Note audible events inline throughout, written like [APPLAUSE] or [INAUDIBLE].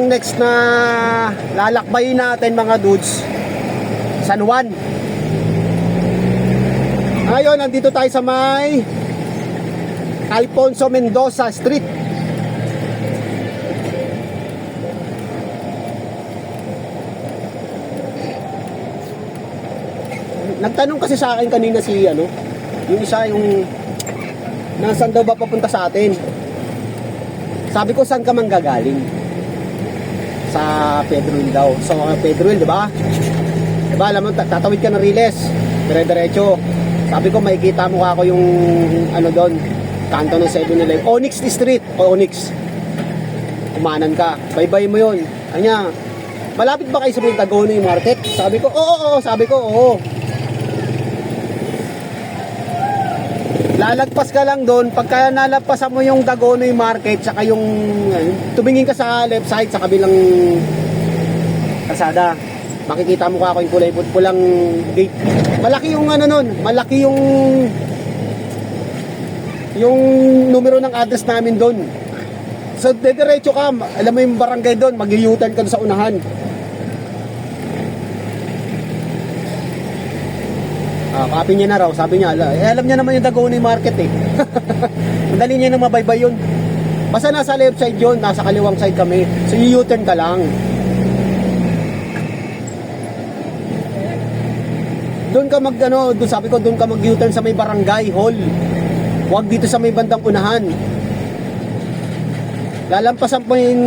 ang next na lalakbayin natin mga dudes? San Juan. Ngayon, nandito tayo sa may Alfonso Mendoza Street. Nagtanong kasi sa akin kanina si ano, yung isa yung nasaan daw ba papunta sa atin? Sabi ko saan ka man gagaling? Sa Pedro Hill daw. So Pedro Hill, di ba? Di ba, alam mo, ta- tatawid ka ng Riles, dire-diretso. Sabi ko, makikita mo ako yung ano doon, kanto ng 7-Eleven. Onyx Street, o Onyx. Kumanan ka, bye-bye mo yun. Anya, malapit ba kayo sa may Tagono yung market? Sabi ko, oo, oo, sabi ko, oo. Lalagpas ka lang doon, pagka nalagpasan mo yung Dagonoy Market, saka yung, tumingin ka sa left side, sa kabilang kalsada, makikita mo ka ako yung kulay pulang gate. Malaki yung ano nun, malaki yung yung numero ng address namin doon. So, dediretso ka, alam mo yung barangay doon, mag-u-turn ka doon sa unahan. Ah, copy niya na raw, sabi niya, ala, eh, alam niya naman yung Dagonoy Market eh. [LAUGHS] Madali niya na mabaybay yun. Basta nasa left side yun, nasa kaliwang side kami. So, u-turn ka lang. Doon ka mag, ano, doon sabi ko, doon ka mag u-turn sa may barangay hall. Huwag dito sa may bandang unahan. Lalampasan po yung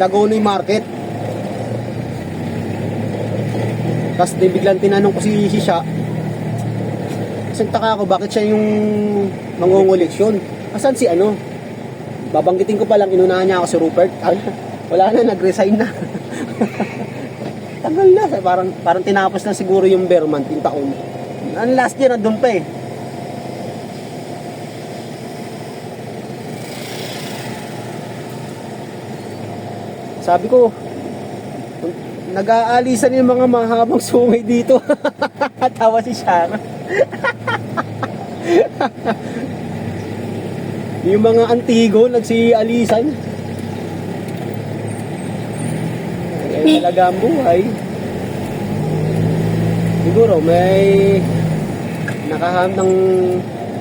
Dagonoy Market. Tapos di biglang tinanong ko si, si siya. Kasi taka ako, bakit siya yung mangunguleksyon? Asan si ano? Babanggitin ko pa lang, inunahan niya ako si Rupert. Ay, wala na, nag-resign na. [LAUGHS] Tagal na, parang, parang tinapos na siguro yung bear month, yung taon. Ang last year, nandun pa eh. Sabi ko, nag-aalisan yung mga mahabang sungay dito. [LAUGHS] Tawa si Shara. [LAUGHS] yung mga antigo nagsialisan. Ay, talaga ang buhay. Siguro may nakaham ng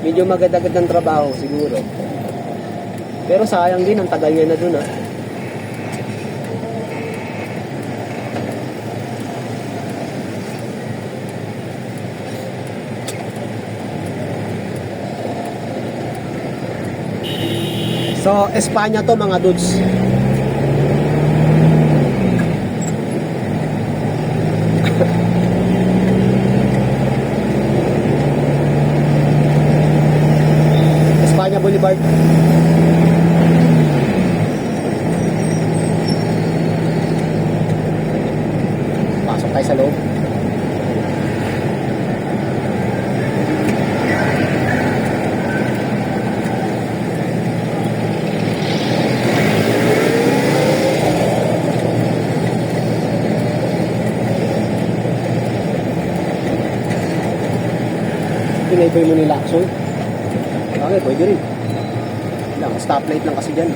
medyo magagagad ng trabaho siguro. Pero sayang din, ang tagal niya na dun ah. So, Espanya to mga dudes. Espanya Boulevard. Pasok tayo sa loob. Pinaybay mo nila action. Okay, pwede rin. Lang, stoplight lang kasi dyan.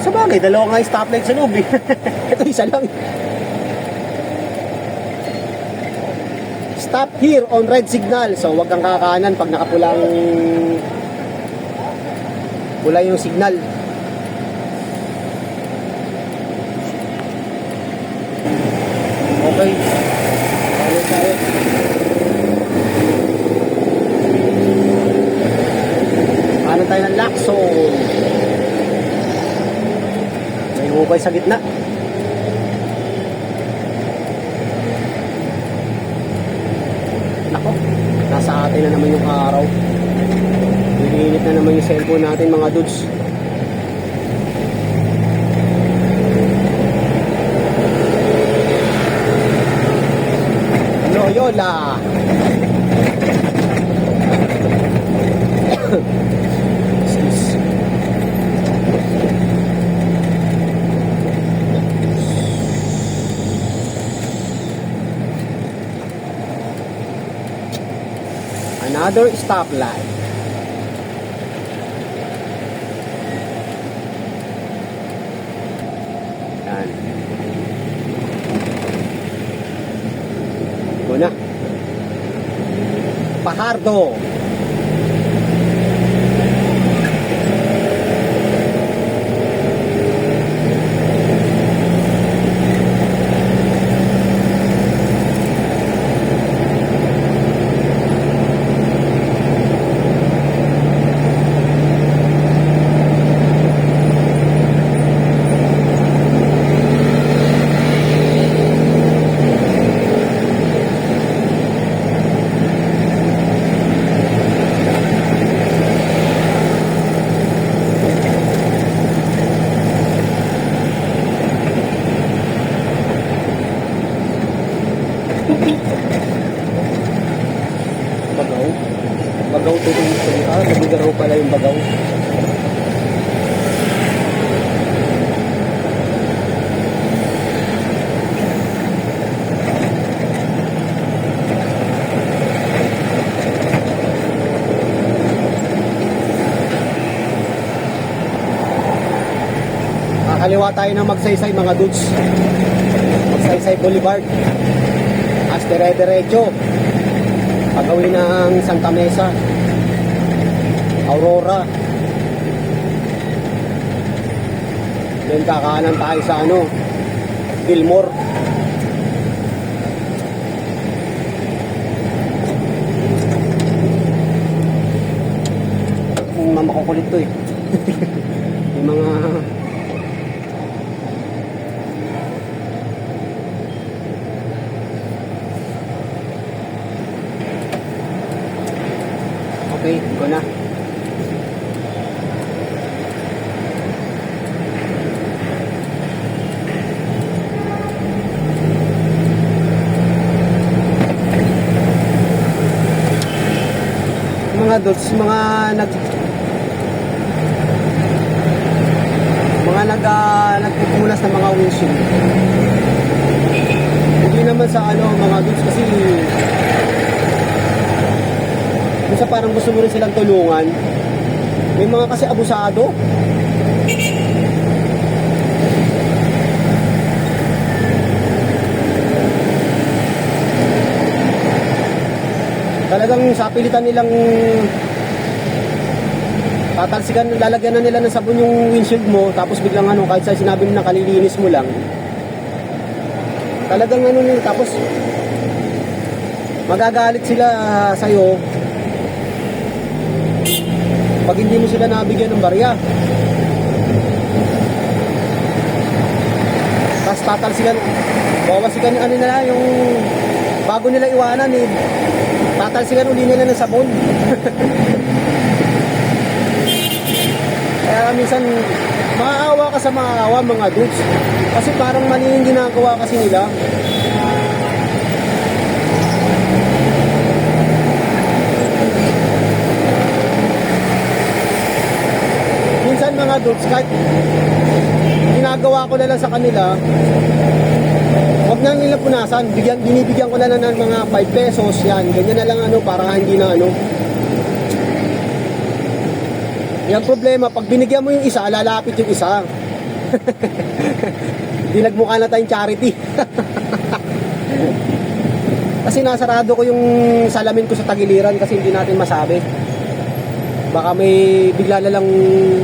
Sa bagay, dalawa nga yung stoplight sa loob eh. [LAUGHS] Ito isa lang. Stop here on red signal. So, wag kang kakanan pag nakapulang pula yung signal. Okay. Ano tayo? Ano tayo ng Lacson? Hubay sa gitna. Nako, nasa atin na naman yung araw. Iniinit na naman yung cellphone natin mga dudes. Loyola. Excuse. another stoplight. Yan. Muna. Pahardo. Pahardo. Kakaliwa tayo ng magsaysay mga dudes. Magsaysay Boulevard. As dire-diretso. Pagawin ng Santa Mesa. Aurora. Then kakanan tayo sa ano Gilmore. [LAUGHS] Yung mga makukulit to eh. Yung mga okay go na mga dots, mga nag mga nag uh, nagpupunas ng mga windshield. Hindi naman sa ano mga dots kasi Minsan parang gusto mo rin silang tulungan. May mga kasi abusado. Talagang sa pilitan nilang tatalsikan, lalagyan na nila ng sabon yung windshield mo, tapos biglang ano, kahit sa sinabi nila kalilinis mo lang, talagang ano nila, tapos magagalit sila ah, sa'yo pag hindi mo sila nabigyan ng barya. Tapos tatalsikan, bawasikan ano nila yung bago nila iwanan eh, tatalsikan uli nila ng sabon. [LAUGHS] Kaya minsan, maawa ka sa maawa mga dudes. Kasi parang mali yung ginagawa kasi nila. minsan mga dudes, kahit ginagawa ko na lang sa kanila, huwag na nila punasan. Bigyan, binibigyan ko na lang ng mga 5 pesos, yan. Ganyan na lang ano, para hindi na ano. Yan problema, pag binigyan mo yung isa, lalapit yung isa. [LAUGHS] Hindi nagmukha na tayong charity. [LAUGHS] kasi nasarado ko yung salamin ko sa tagiliran kasi hindi natin masabi baka may bigla na lang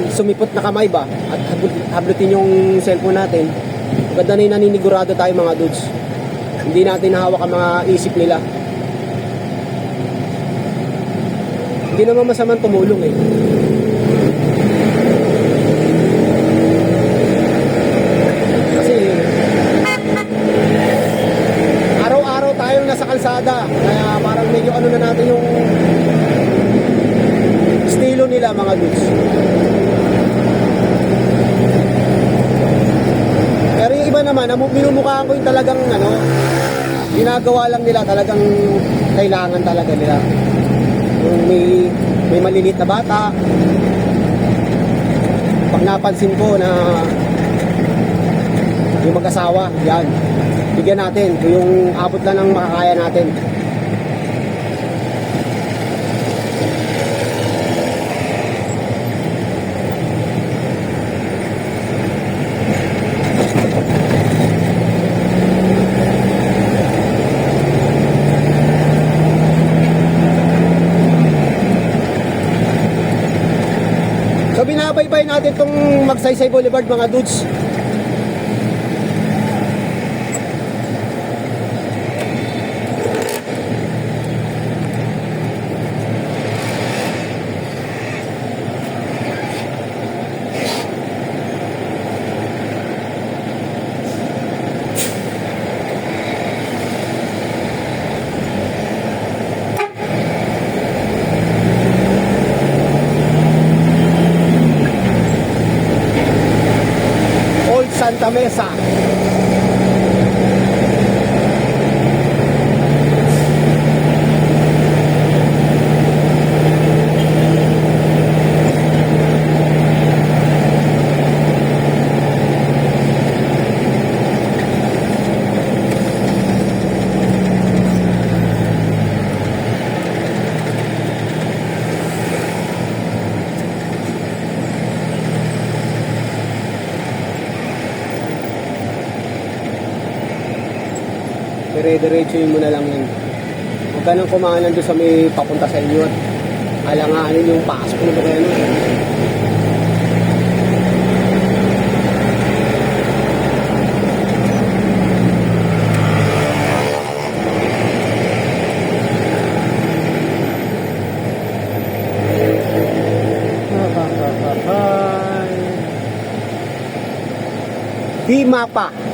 sumipot na kamay ba? At habl- hablutin yung cellphone natin. Maganda na yung naninigurado tayo mga dudes. Hindi natin nahawak ang mga isip nila. Hindi naman masamang tumulong eh kasi araw-araw tayong nasa kalsada kaya parang medyo ano na natin yung estilo nila mga dudes. Pero yung iba naman, namu- minumukhaan ko yung talagang ano, ginagawa lang nila talagang kailangan talaga nila. Yung may, may malilit na bata, pag napansin ko na yung mag-asawa, yan, bigyan natin yung abot lang ng makakaya natin. Itong Magsaysay Boulevard mga dudes. mensagem. Dire-diretso mo na lang yun. Huwag ka nang kumanan doon sa may papunta sa inyo at alanganin yung pasok ng mga ano. Di mapa.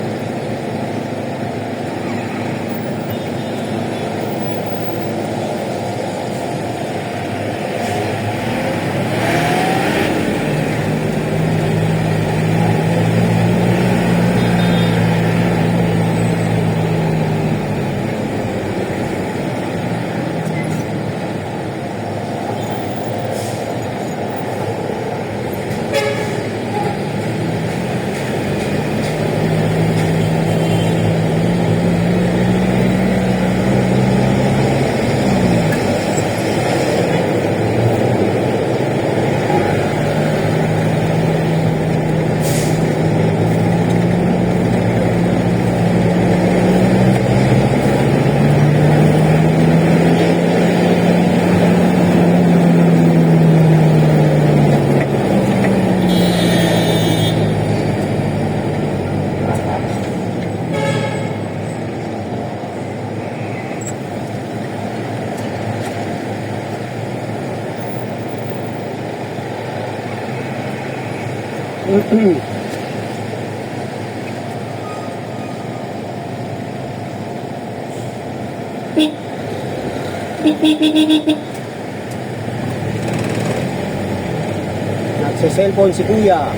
Nagse-cellphone si kuya. [LAUGHS]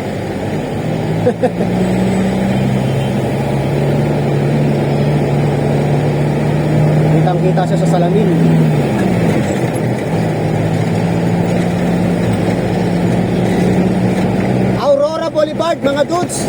Kitang kita siya sa salamin. Aurora Boulevard, mga dudes.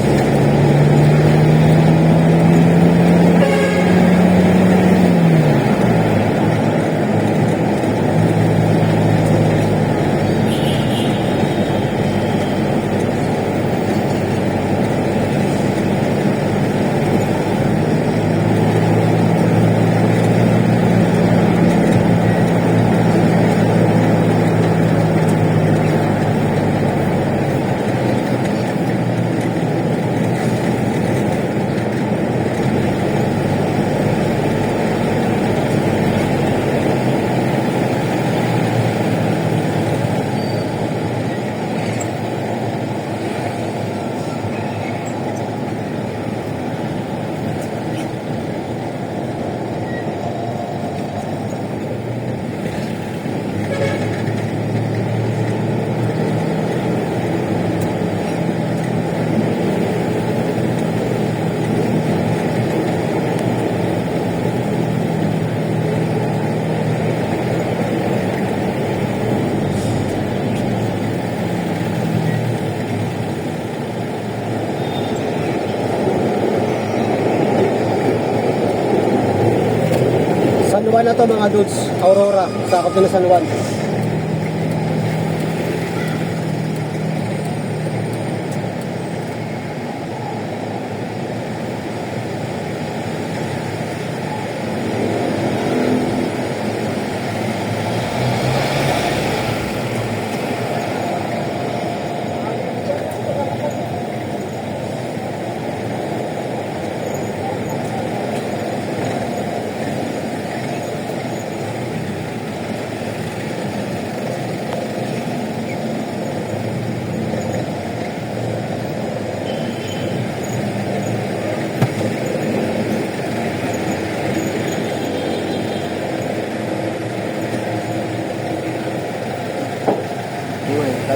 Na to mga dudes. Aurora. Sakop na San Juan.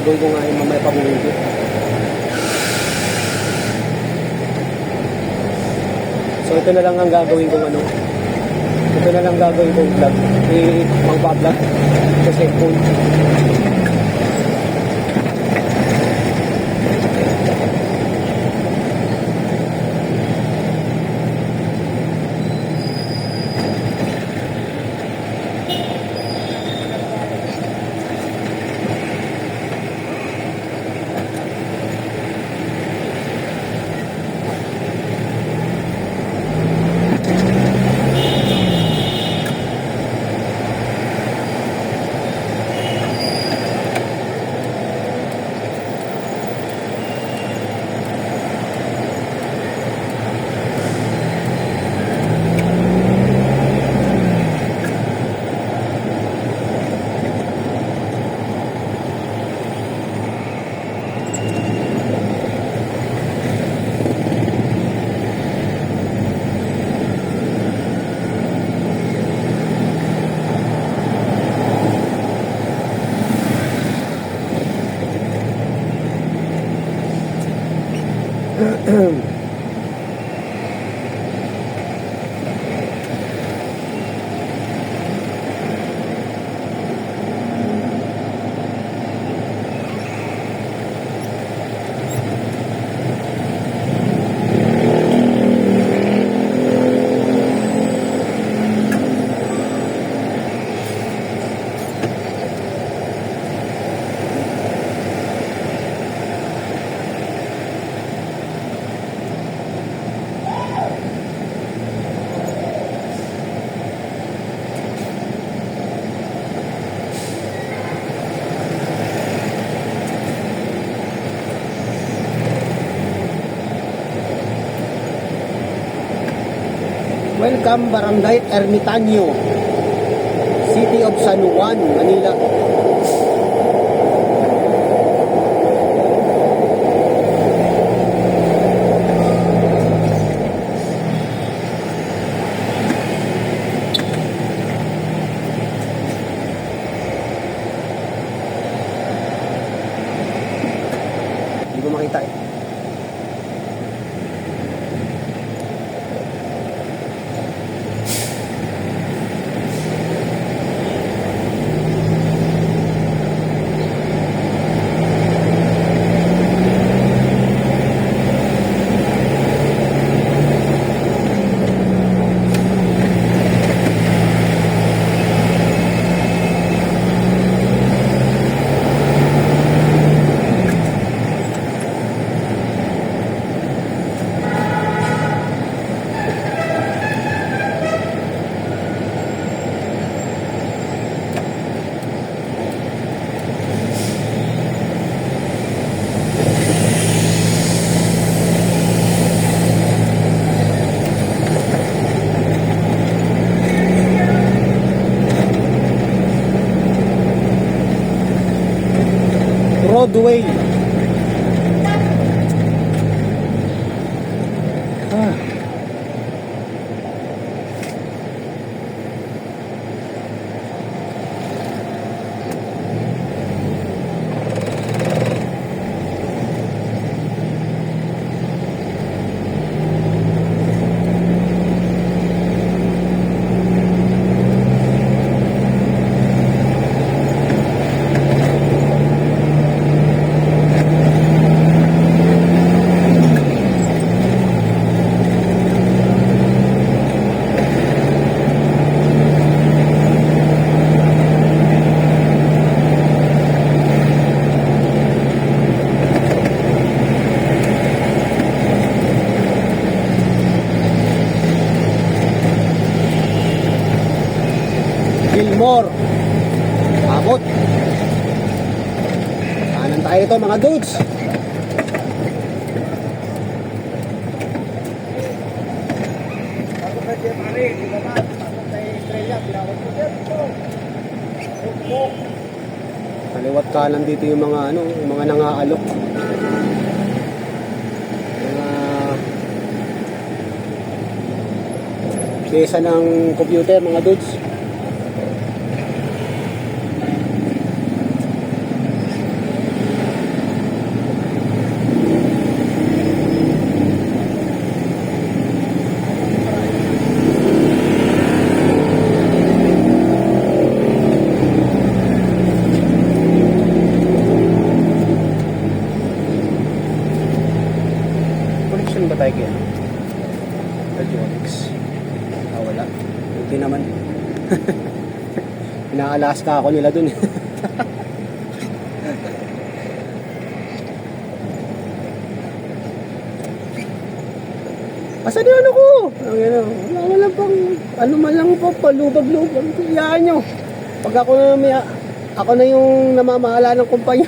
Gagawin ko nga yung mamaya pag-uwi. So ito na lang ang gagawin kong ano. Ito na lang gagawin kong vlog. I-pang-vlog sa cellphone. Welcome Barangay Ermitaño, City of San Juan, Manila. away. Tayo mga dudes. Kaliwat kanan dito yung mga ano, yung mga nangaalok. Mga pyesa ng computer mga dudes. Saan ba tayo kaya? Radionics. Ah, wala. Buti naman. Inaalaska ako nila dun eh. [LAUGHS] Asa di ano ko? Ang ano, wala wala pang, ano man lang po, palubag-lubag. Iyaan nyo. Pag ako na may, ako na yung namamahala ng kumpanya.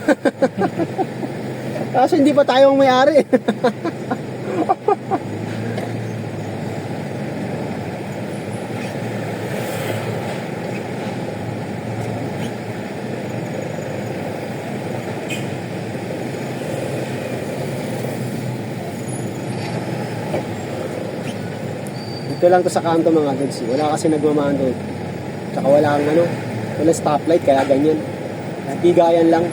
[LAUGHS] Kaso hindi pa tayo may-ari. [LAUGHS] Dito lang to sa kanto mga dudes. Wala kasi nagmamaan doon. Tsaka wala ang ano, wala stoplight kaya ganyan. Bigayan lang.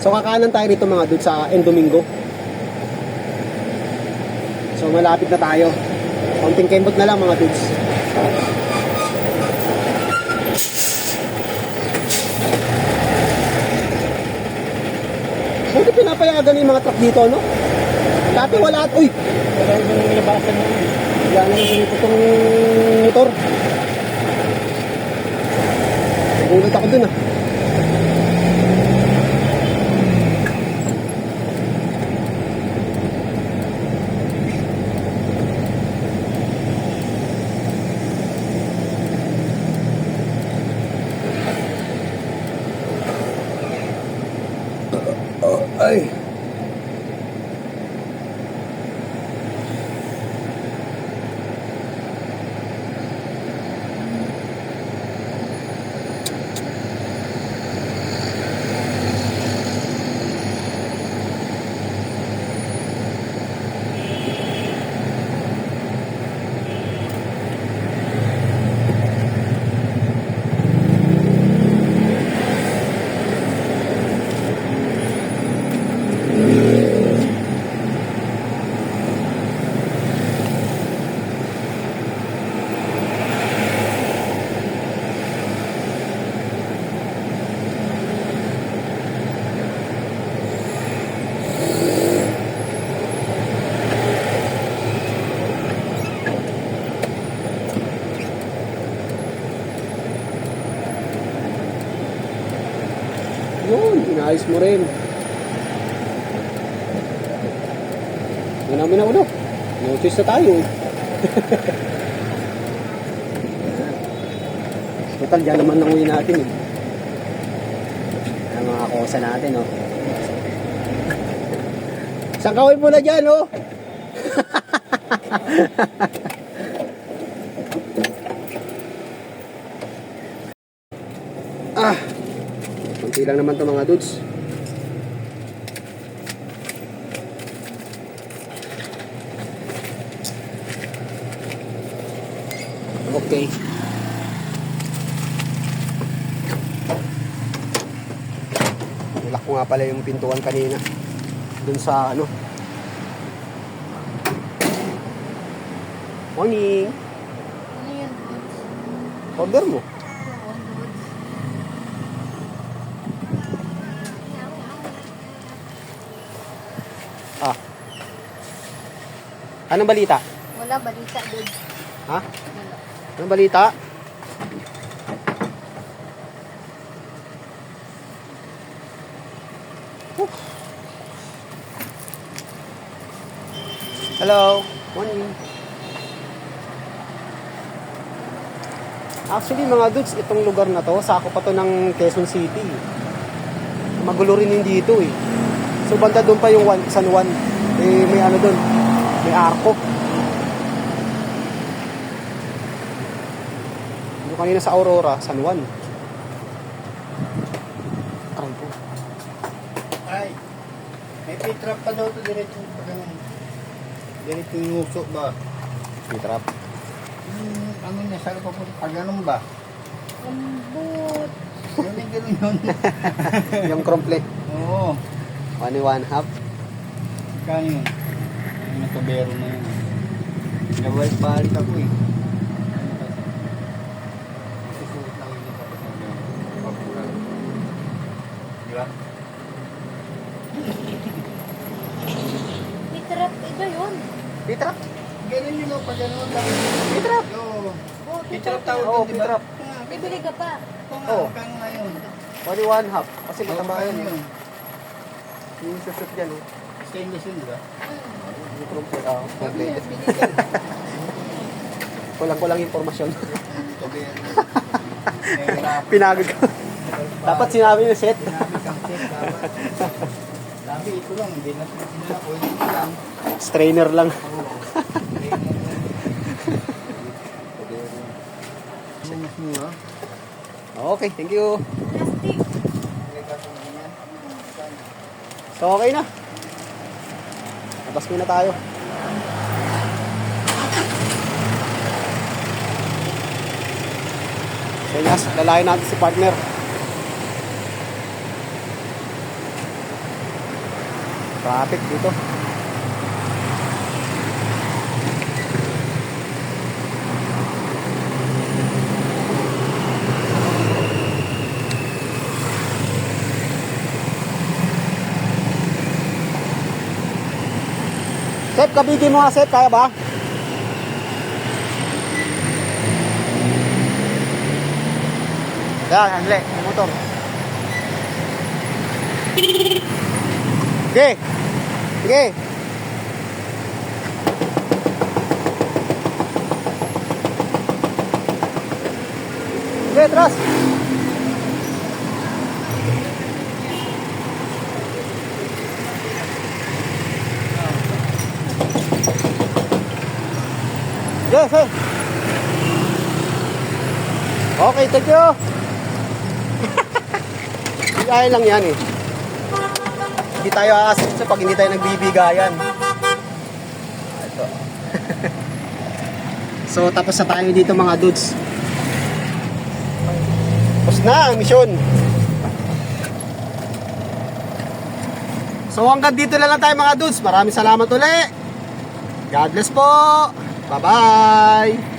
So kakanan tayo rito mga dudes sa Endomingo. So malapit na tayo. Konting kembot na lang mga dudes. Buti pinapayagan yung mga truck dito, no? Dati wala at, uy! Wala yung nilabasan mo. Yan na yung itong motor. Nagulat ako dun ah. Ay. Inayos mo rin. Yan namin na ulo. No choice na tayo. eh. [LAUGHS] Total, dyan naman uwi natin eh. Ang mga kosa natin, oh. Sakawin mo na dyan, oh. [LAUGHS] Kunti lang naman to mga dudes. Okay. Nilak ko nga pala yung pintuan kanina. Dun sa ano. Morning. Ano yan? Order mo. Oo, dudes. Ah. Anong balita? Wala balita, dudes. Ha? Wala. Anong balita? Whew. Hello. Morning. Actually mga dudes, itong lugar na to, sako pa to ng Quezon City. Magulo rin yung dito eh. So banda doon pa yung San Juan. Eh, may ano doon, arko. Yung kanina sa Aurora, San Juan. Aray po. Ay, may pitrap pa daw to diretso pa ganun. Diretso yung uso ba? May trap. Hmm, ano niya, saan pa po? Pag ganun ba? Lambot. Yung ganun yun. [LAUGHS] yung crumple. Oo. One and one half. Kano yun? Natubero na yun. Nabalik balik ako eh. Susuot lang yun tapos na yun. Papulan. Di ba? May trap eh. Ganun yun o, pag lang. Pitrap. Oo. Oh, Pitrap tawag yun, di ba? Ah, Bibili ka pa. Oo nga, Oo. magkano nga yun? Only one half. Kasi mataba yun. yun? Yung susut dyan, oh. Stainless yun, di ba? Yung chrome ah, Sabi niya, complete. binili [LAUGHS] [LAUGHS] ka. Kulang-kulang hirap. Pinagod ko. Dapat sinabi niyo set. Sabi, ito lang, hindi na ko. Lang. Strainer lang. Okay, thank you. So, okay na. Labas muna tayo. So, yes, lalayan natin si partner. Traffic dito. Kabigin mo nga, Sep. Kaya ba? Yan, handle. Yung motor. Sige. Sige, sige. Okay, thank you. Bigay lang yan eh. Hindi tayo aasin sa pag hindi tayo nagbibigayan. Ito. [LAUGHS] so, tapos na tayo dito mga dudes. Tapos na ang misyon. So, hanggang dito na lang tayo mga dudes. Maraming salamat uli. God bless po. Bye-bye.